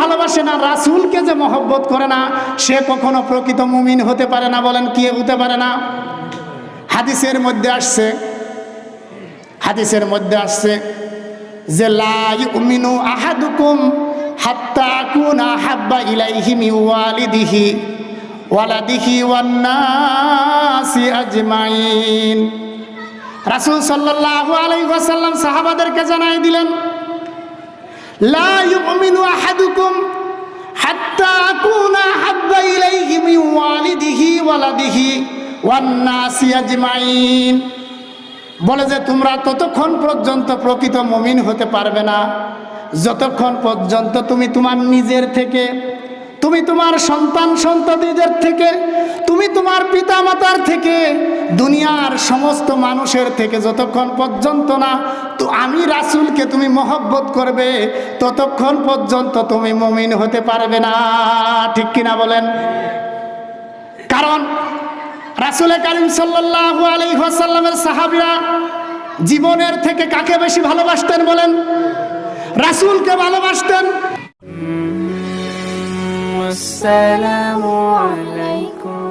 ভালোবাসে না, রাসুলকে যে মহব্বত করে না, সে কখনো প্রকৃত মুমিন হতে পারে না বলেন, কি হতে পারে না? হাদিসের মধ্যে আসছে, হাদিসের মধ্যে আসছে যে, লা ইউমিনু আহাদুকুম হাত্তা আকুনা হাব্বা ইলাইহি ওয়ালিদিহি ওয়ালাদিহি ওয়ান নাসি আজমাইন। রাসূল সাল্লাল্লাহু আলাইহি ওয়াসাল্লাম সাহাবাদেরকে জানাই দিলেন, লা বলে যে, তোমরা ততক্ষণ পর্যন্ত প্রকৃত মমিন হতে পারবে না। যতক্ষণ পর্যন্ত তুমি তোমার নিজের থেকে, তুমি তোমার সন্তান সন্ততিদের থেকে, তুমি তোমার পিতামাতার থেকে, দুনিয়ার সমস্ত মানুষের থেকে যতক্ষণ পর্যন্ত না তো আমি রাসুলকে তুমি মহব্বত করবে, ততক্ষণ পর্যন্ত তুমি মমিন হতে পারবে না। ঠিক কিনা বলেন? কারণ রাসুল কালিম সাল্লাহ আলী ওয়াসাল্লামের সাহাবিরা জীবনের থেকে কাকে বেশি ভালোবাসতেন বলেন? রাসুলকে ভালোবাসতেন। আসসালামু আলাইকুম।